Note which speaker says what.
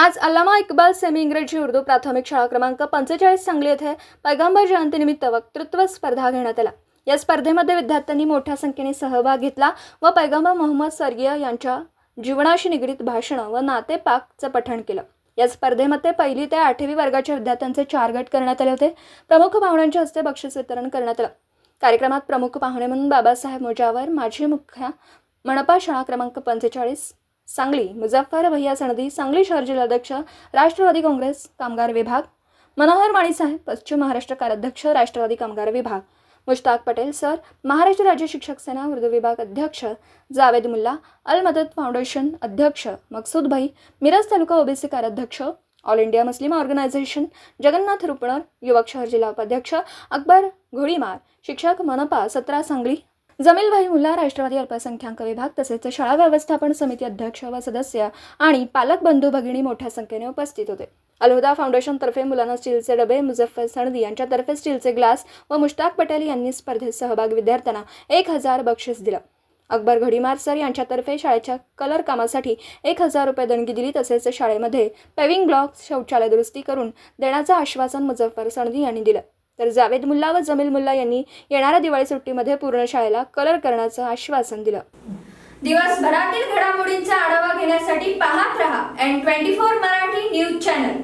Speaker 1: आज अल्लामा इक्बाल सेमी इंग्रजी उर्दू प्राथमिक शाळा क्रमांक पंचेचाळीस सांगली येथे पैगंबर जयंतीनिमित्त वक्तृत्व स्पर्धा घेण्यात आला या स्पर्धेमध्ये विद्यार्थ्यांनी मोठ्या संख्येने सहभाग घेतला व पैगंबर मोहम्मद सर्गिया यांच्या जीवनाशी निगडीत भाषणं व नातेपाकचं पठण केलं. या स्पर्धेमध्ये पहिली ते आठवी वर्गाच्या विद्यार्थ्यांचे चार गट करण्यात आले होते. प्रमुख पाहुण्यांच्या हस्ते बक्षीस वितरण करण्यात आलं. कार्यक्रमात प्रमुख पाहुणे म्हणून बाबासाहेब मोजावर माजी मुख्य मनपा शाळा क्रमांक पंचेचाळीस सांगली मुझफ्फर भैया सणदी सांगली शहर जिल्हाध्यक्ष राष्ट्रवादी काँग्रेस कामगार विभाग मनोहर माणीसाहेब पश्चिम महाराष्ट्र कार्याध्यक्ष राष्ट्रवादी कामगार विभाग मुश्ताक पटेल सर महाराष्ट्र राज्य शिक्षक सेना उर्दू विभाग अध्यक्ष जावेद मुल्ला अल मदत फाउंडेशन अध्यक्ष मकसूद भाई मिरज तालुका ओबीसी कार्याध्यक्ष all India Muslim organisation Jagannath Rupnar युवक शहर जिल्हा उपाध्यक्ष अकबर घोडीमार शिक्षक मनपा सतरा सांगली जमीलभाई मुल्ला राष्ट्रवादी अल्पसंख्याक विभाग तसेच शाळा व्यवस्थापन समिती अध्यक्ष व सदस्य आणि पालक बंधू भगिनी मोठ्या संख्येने उपस्थित होते. अलहुदा फाउंडेशनतर्फे मुलांना स्टीलचे डबे मुझफ्फर सनदी यांच्यातर्फे स्टीलचे ग्लास व मुश्ताक पटेल यांनी स्पर्धेत सहभाग विद्यार्थ्यांना एक हजार बक्षीस दिलं. अकबर घडीमार सर यांच्यातर्फे शाळेच्या कलर कामासाठी एक हजार रुपये देणगी दिली तसेच शाळेमध्ये पेविंग ब्लॉक शौचालय दुरुस्ती करून देण्याचं आश्वासन मुझफ्फर सणदी यांनी दिलं. तर जावेद मुल्ला व जमील मुल्ला यांनी येणाऱ्या दिवाळी सुट्टीमध्ये पूर्ण शाळेला कलर करण्याचं आश्वासन दिलं.
Speaker 2: दिवसभरातील घडामोडींचा आढावा घेण्यासाठी पाहत रहा N twenty four Marathi news channel